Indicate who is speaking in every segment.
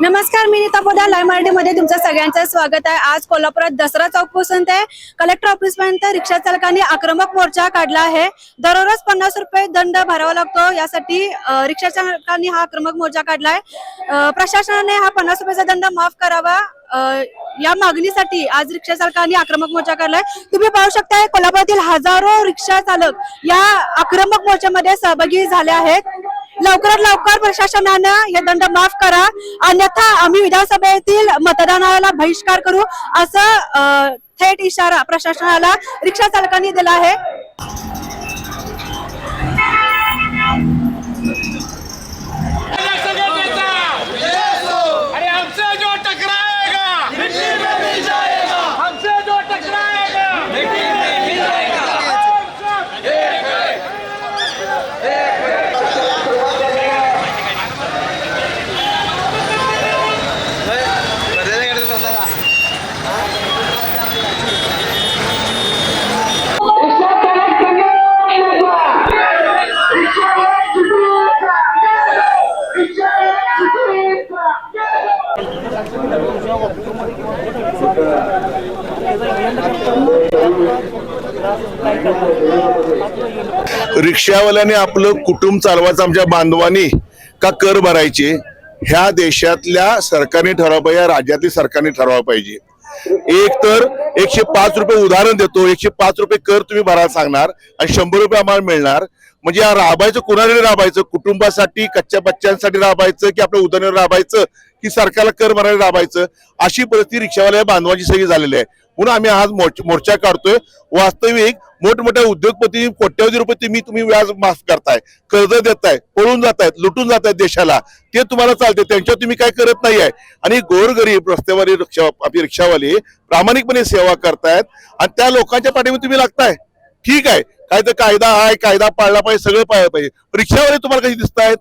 Speaker 1: नमस्कार मी नीता पोदार लाय मराठीमध्ये तुमचं सगळ्यांचं स्वागत आहे. आज कोल्हापुरात दसरा चौकपासून ते कलेक्टर ऑफिस पर्यंत रिक्षा चालकांनी आक्रमक मोर्चा काढला आहे. दररोज पन्नास रुपये दंड भरावा लागतो. यासाठी रिक्षा चालकांनी हा आक्रमक मोर्चा काढलाय. आहे प्रशासनाने हा पन्नास रुपयाचा दंड माफ करावा. या मागणीसाठी आज रिक्षा चालकांनी आक्रमक मोर्चा काढलाय. तुम्ही पाहू शकताय कोल्हापुरातील हजारो रिक्षा चालक या आक्रमक मोर्चामध्ये सहभागी झाले आहेत. लवकरात लवकर प्रशासनानं हे दंड माफ करा. अन्यथा आम्ही विधानसभेतील मतदानाला बहिष्कार करू असं थेट इशारा प्रशासनाला रिक्षा चालकांनी दिला आहे
Speaker 2: अरे हमसे जो टकराएगा मिट्टी में मिल जाएगा हमसे जो टकराएगा मिट्टी में मिल जाएगा हम सब एक है
Speaker 3: रिक्षावाल्याने आपलं कुटुंब चालवायचं आमच्या बांधवांनी का कर भरायचे? ह्या देशातल्या सरकारने ठरवा पाहिजे या राज्यातील सरकारने ठरवा पाहिजे. एक तर एकशे पाच रुपये उदाहरण देतो एकशे पाच रुपये कर तुम्ही भरायला सांगणार आणि शंभर रुपये आम्हाला मिळणार. म्हणजे या राबायचं कुणाकडे राबायचं? कुटुंबासाठी कच्च्या बच्च्यांसाठी राबायचं की आपल्या उदरनिर्वाह राबायचं? की सरकारला कर भरायला राबायचं अशी परिस्थिती रिक्षावाल्या बांधवाची सगळी झालेली आहे. म्हणून आम्ही आज मोर्चा काढतोय. वास्तविक मोठमोठ्या उद्योगपती कोट्यवधी रुपये तुम्ही तुम्ही व्याज माफ करताय. कर्ज देताय पळून जातायत लुटून जातायत देशाला. ते तुम्हाला चालते त्यांच्यावर तुम्ही काय करत नाही आहे आणि गोरगरीब रस्त्यावरील रिक्षा आपली रिक्षावाले प्रामाणिकपणे सेवा करतायत आणि त्या लोकांच्या पाठीमध्ये तुम्ही लागताय. ठीक आहे. काय तर कायदा आहे कायदा पाळला पाहिजे सगळं पाळलं पाहिजे. रिक्षावाले तुम्हाला कशी दिसतायत?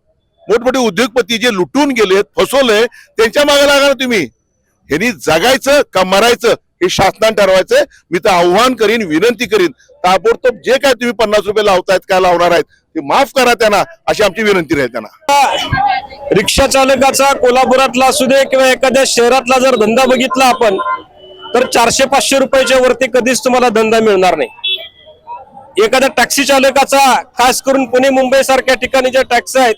Speaker 3: मोठमोठे उद्योगपती जे लुटून गेलेत फसवले त्यांच्या मागे लागणार तुम्ही. ह्यांनी जगायचं का मरायचं हे शासनाने ठरवायचं मी तर आव्हान करीन विनंती करीन. ताबडतोब जे काय तुम्ही पन्नास रुपये लावतायत काय लावणार आहेत ते माफ करा त्यांना अशी आमची विनंती राहील त्यांना.
Speaker 4: रिक्षा चालकाचा कोल्हापुरातला असू दे किंवा एखाद्या शहरातला जर धंदा बघितला आपण तर चारशे पाचशे रुपयाच्या वरती कधीच तुम्हाला धंदा मिळणार नाही. एखाद्या टॅक्सी चालकाचा खास करून पुणे मुंबई सारख्या ठिकाणी ज्या टॅक्सी आहेत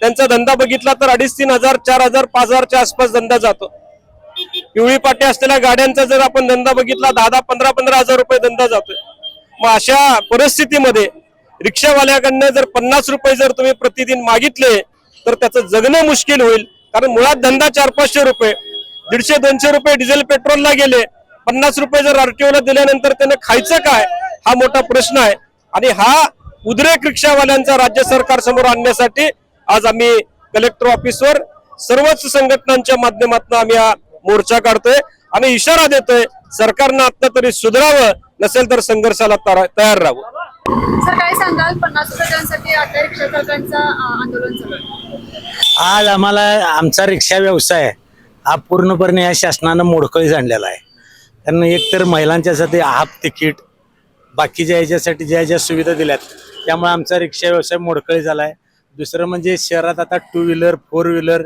Speaker 4: त्यांचा धंदा बघितला तर अडीच तीन हजार चार हजार पाच हजारच्या आसपास धंदा जातो. पिवळी पाटी असलेल्या गाड्यांचा जर आपण धंदा बघितला दहा दहा पंधरा पंधरा हजार रुपये धंदा जातोय. मग अशा परिस्थितीमध्ये रिक्षावाल्याकडनं जर पन्नास रुपये जर तुम्ही प्रतिदिन मागितले तर त्याचं जगणं मुश्किल होईल. कारण मुळात धंदा चार पाचशे रुपये दीडशे दोनशे रुपये डिझेल पेट्रोलला गेले पन्नास रुपये जर आरटीओला दिल्यानंतर त्यानं खायचं काय? हा मोठा प्रश्न आहे. आणि हा उद्रेक रिक्षावाल्यांचा राज्य सरकार समोर आणण्यासाठी आज आम्ही कलेक्टर ऑफिसवर सर्वच संघटनांच्या माध्यमातून आम्ही हा मोर्चा काढतोय. आणि इशारा देतोय सरकारनं आता तरी सुधारावं नसेल तर संघर्षाला तरा- तयार राहावं.
Speaker 1: सर काय सांगाल पन्नास रुपयांसाठी आता रिक्षा चालकांचं आंदोलन चालू आहे.
Speaker 5: आज आम्हाला आमचा रिक्षा व्यवसाय हा पूर्णपणे या शासनानं मोडकळीस आणलेला आहे. कारण एकतर महिलांच्यासाठी हाफ तिकीट बाकीच्या याच्यासाठी ज्या ज्या सुविधा दिल्यात त्यामुळे आमचा रिक्षा व्यवसाय मोडकळी झाला आहे. दुसरं म्हणजे शहरात आता टू व्हीलर फोर व्हीलर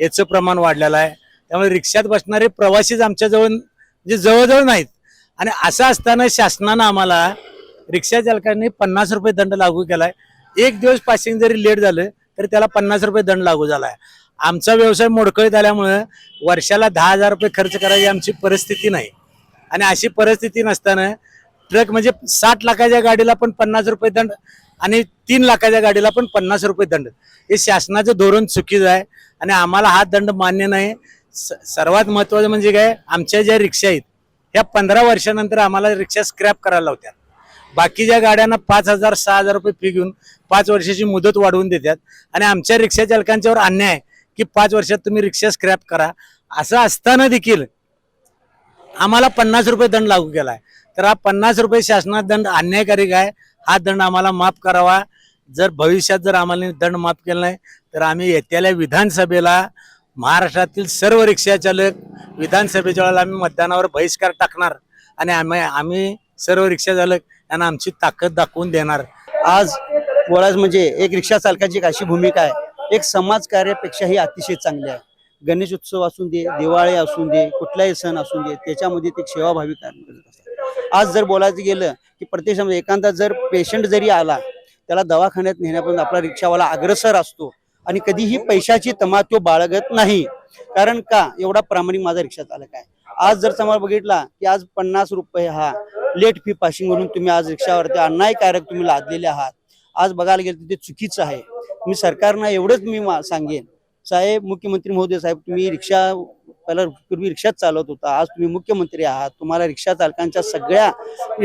Speaker 5: याचं प्रमाण वाढलेलं आहे. त्यामुळे रिक्षात बसणारे प्रवासीच आमच्याजवळ म्हणजे जवळजवळ नाहीत. आणि असं असताना शासनानं आम्हाला रिक्षा चालकांनी पन्नास रुपये दंड लागू केलाय. एक दिवस पासिंग जरी लेट झालं तरी त्याला पन्नास रुपये दंड लागू झाला आहे आमचा व्यवसाय मोडकळीत आल्यामुळं वर्षाला दहा हजार रुपये खर्च करायची आमची परिस्थिती नाही. आणि अशी परिस्थिती नसताना ट्रक म्हणजे साठ लाखाच्या गाडीला पण पन्नास रुपये दंड आणि तीन लाखाच्या गाडीला पण पन्नास रुपये दंड. हे शासनाचं धोरण चुकीचं आहे आणि आम्हाला हा दंड मान्य नाही. सर्वात महत्वाचं म्हणजे काय? आमच्या ज्या रिक्षा आहेत ह्या पंधरा वर्षानंतर आम्हाला रिक्षा स्क्रॅप करायला लावतात. बाकीच्या गाड्यांना पाच हजार सहा हजार रुपये फी घेऊन पाच वर्षाची मुदत वाढवून देतात आणि आमच्या रिक्षा चालकांच्यावर अन्याय आहे की पाच वर्षात तुम्ही रिक्षा स्क्रॅप करा. असं असताना देखील आम्हाला पन्नास रुपये दंड लागू केला आहे तर हा पन्नास रुपये शासनात दंड अन्यायकारक आहे हा दंड आम्हाला माफ करावा. जर भविष्यात जर आम्हाला दंड माफ केला नाही तर आम्ही येत्याल्या विधानसभेला महाराष्ट्रातील सर्व रिक्षाचालक विधानसभेच्या वेळेला आम्ही मतदानावर बहिष्कार टाकणार आणि आम्ही आम्ही सर्व रिक्षाचालक यांना आमची ताकद दाखवून देणार.
Speaker 6: आज बोलायचं म्हणजे एक रिक्षा चालकाची एक अशी भूमिका आहे. एक समाजकार्यापेक्षा ही अतिशय चांगली आहे. गणेश उत्सव असून दे दिवाळी असून दे कुठलाही सण असून दे त्याच्यामध्ये ते सेवाभावी कार्य करत असतात. आज जर बोलायचं गेलं की प्रत्येक समजा एखादा जर पेशंट जरी आला त्याला दवाखान्यात नेण्यापर्यंत आपला रिक्षावाला अग्रसर असतो आणि कधीही पैशाची तमा तो बाळगत नाही. कारण का? एवढा प्रामाणिक माझा रिक्षा चालक आहे. आज जर समोर बघितला की आज पन्नास रुपये हा लेट फी पासिंग म्हणून तुम्ही आज रिक्षावरती अन्यायकारक तुम्ही लादलेले आहात. आज बघायला गेलं तर ते चुकीचं आहे. मी सरकारनं एवढंच मी मा- सांगेन. साहेब मुख्यमंत्री महोदय साहेब तुम्ही रिक्षा पहिला पूर्वी रिक्षाच चालवत होता. आज तुम्ही मुख्यमंत्री आहात. तुम्हाला रिक्षा चालकांच्या सगळ्या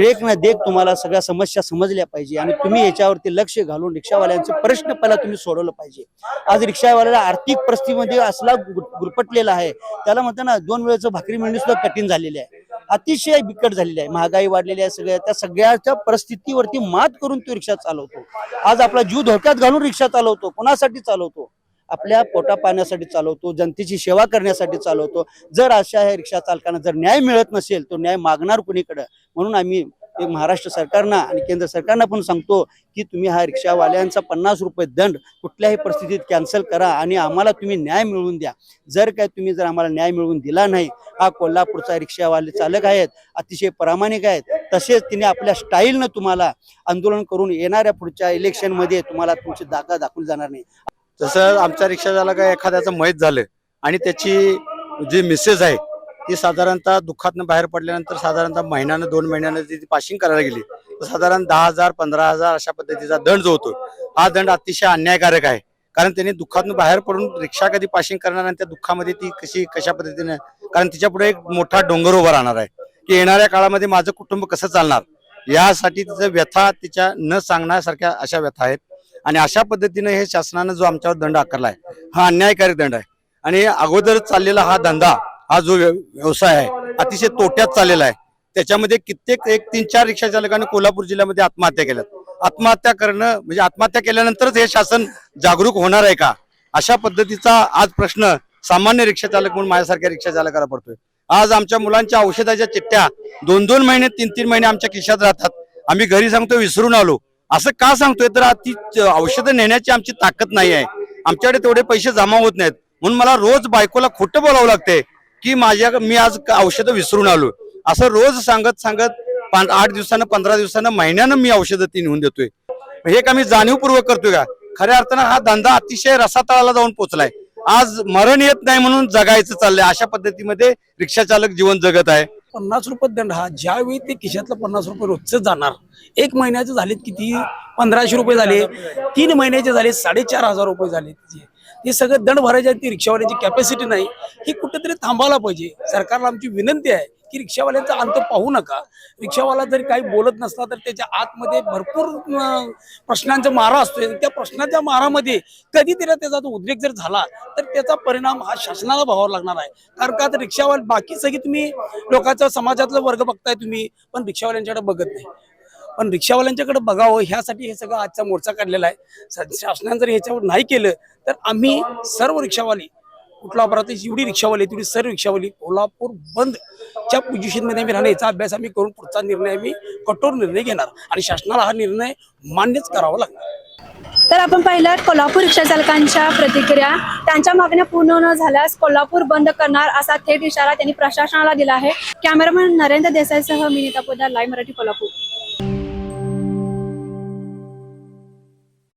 Speaker 6: एक ना देख तुम्हाला सगळ्या समस्या समजल्या पाहिजे आणि तुम्ही याच्यावरती लक्ष घालून रिक्षावाल्यांचे प्रश्न पहिला तुम्ही सोडवलं पाहिजे. आज रिक्षावाल्याला आर्थिक परिस्थितीमध्ये असला गुरपटलेला आहे. त्याला म्हणतात ना दोन वेळेचं भाकरी मिळणे सुद्धा कठीण झालेले आहे. अतिशय बिकट झालेली आहे. महागाई वाढलेली आहे सगळ्या त्या सगळ्याच्या परिस्थितीवरती मात करून तो रिक्षा चालवतो. आज आपला जीव धोक्यात घालून रिक्षा चालवतो. कोणासाठी चालवतो? आपल्या पोटा पाण्यासाठी चालवतो जनतेची सेवा करण्यासाठी चालवतो. जर अशा ह्या रिक्षा चालकांना जर न्याय मिळत नसेल तो न्याय मागणार कुणीकडे? म्हणून आम्ही एक महाराष्ट्र सरकारना आणि केंद्र सरकारना पण सांगतो की तुम्ही हा रिक्षावाल्यांचा पन्नास रुपये दंड कुठल्याही परिस्थितीत कॅन्सल करा आणि आम्हाला तुम्ही न्याय मिळवून द्या. जर काय तुम्ही जर आम्हाला न्याय मिळवून दिला नाही हा कोल्हापूरचा रिक्षावाले चालक आहेत अतिशय प्रामाणिक आहेत तसेच तिने आपल्या स्टाईलनं तुम्हाला आंदोलन करून येणाऱ्या पुढच्या इलेक्शनमध्ये तुम्हाला तुमची दाखा दाखवली जाणार नाही.
Speaker 7: जसं आमच्या रिक्षा चालका एखाद्याचं मयत झालं आणि त्याची जी मिसेस आहे ती साधारणतः दुःखातनं बाहेर पडल्यानंतर साधारणतः महिन्यानं दोन महिन्यानं ती पाशिंग करायला गेली तर साधारण दहा हजार पंधरा हजार अशा पद्धतीचा दंड जो होतो हा दंड अतिशय अन्यायकारक आहे. कारण त्यांनी दुःखातून बाहेर पडून रिक्षा कधी पाशिंग करणार आणि त्या दुःखामध्ये ती कशी कशा पद्धतीने कारण तिच्या पुढे एक मोठा डोंगर उभा राहणार आहे की येणाऱ्या काळामध्ये माझं कुटुंब कसं चालणार? यासाठी तिचं व्यथा तिच्या न सांगण्यासारख्या अशा व्यथा आहेत. आणि अशा पद्धतीने हे शासनानं जो आमच्यावर दंड आकारलाय हा अन्यायकारी दंड आहे. आणि अगोदर चाललेला हा धंदा हा जो व्यवसाय आहे अतिशय तोट्यात चाललेला आहे. त्याच्यामध्ये कित्येक एक तीन चार रिक्षा चालकांनी कोल्हापूर जिल्ह्यामध्ये आत्महत्या केल्यात. आत्महत्या करणं म्हणजे आत्महत्या केल्यानंतरच हे शासन जागरूक होणार आहे का? अशा पद्धतीचा आज प्रश्न सामान्य रिक्षा चालक म्हणून माझ्यासारख्या रिक्षा चालकाला पडतोय. आज आमच्या मुलांच्या औषधाच्या चिठ्ठ्या दोन दोन महिने तीन तीन महिने आमच्या खिशात राहतात. आम्ही घरी सांगतो विसरून आलो. असं का सांगतोय? तर ती औषधं नेण्याची आमची ताकद नाही आहे. आमच्याकडे तेवढे पैसे जमा होत नाहीत. म्हणून मला रोज बायकोला खोटं बोलावं लागतंय की माझ्या मी आज औषधं विसरून आलो. असं रोज सांगत सांगत आठ दिवसानं पंधरा दिवसानं महिन्यानं मी औषधं ती नेऊन देतोय. हे का मी जाणीवपूर्वक करतोय का? खऱ्या अर्थानं हा धंदा अतिशय रसातळाला जाऊन पोचलाय. आज मरण येत नाही म्हणून जगायचं चाललंय. अशा पद्धतीमध्ये रिक्षा चालक जीवन जगत आहे.
Speaker 8: पन्नास रुपये दंड हा ज्यावेळी ते खिशातलं पन्नास रुपये रोजच जाणार एक महिन्याचे झालेत किती? पंधराशे रुपये झाले तीन महिन्याचे झाले साडेचार हजार रुपये झाले. हे सगळं दंड भरायचे ती रिक्षावाल्याची कॅपॅसिटी नाही. ही कुठेतरी थांबायला पाहिजे. सरकारला आमची विनंती आहे की रिक्षावाल्यांचा अंत पाहू नका. रिक्षावाला जरी काही बोलत नसला तर त्याच्या आतमध्ये भरपूर प्रश्नांचा मारा असतोय. त्या प्रश्नाच्या मारामध्ये कधी तिला त्याचा उद्रेक जर झाला तर त्याचा परिणाम हा शासनाला भावावा लागणार आहे. कारण का तर रिक्षावाले बाकी सगळी तुम्ही लोकांचा समाजातला वर्ग बघताय तुम्ही पण रिक्षावाल्यांच्याकडे बघत नाही. पण रिक्षावाल्यांच्याकडे बघावं ह्यासाठी हे सगळं आजचा मोर्चा काढलेला आहे. शासनानं शासनाने जर ह्याच्यावर नाही केलं तर आम्ही सर्व रिक्षावाली कुठला अपराध जेवढी रिक्षावाली तेवढी सर्व रिक्षावाली कोल्हापूर बंदच्या पोझिशनमध्ये आम्ही राहणार याचा अभ्यास आम्ही करून पुढचा निर्णय आम्ही कठोर निर्णय घेणार. आणि शासनाला हा निर्णय मान्यच करावा लागणार.
Speaker 1: तर आपण पाहिलं कोल्हापूर रिक्षा चालकांच्या प्रतिक्रिया. त्यांच्या मागण्या पूर्ण न झाल्यास कोल्हापूर बंद करणार असा थेट इशारा त्यांनी प्रशासनाला दिला आहे. कॅमेरामॅन नरेंद्र देसाईसह मी नीता पोदार लाईव्ह मराठी कोल्हापूर.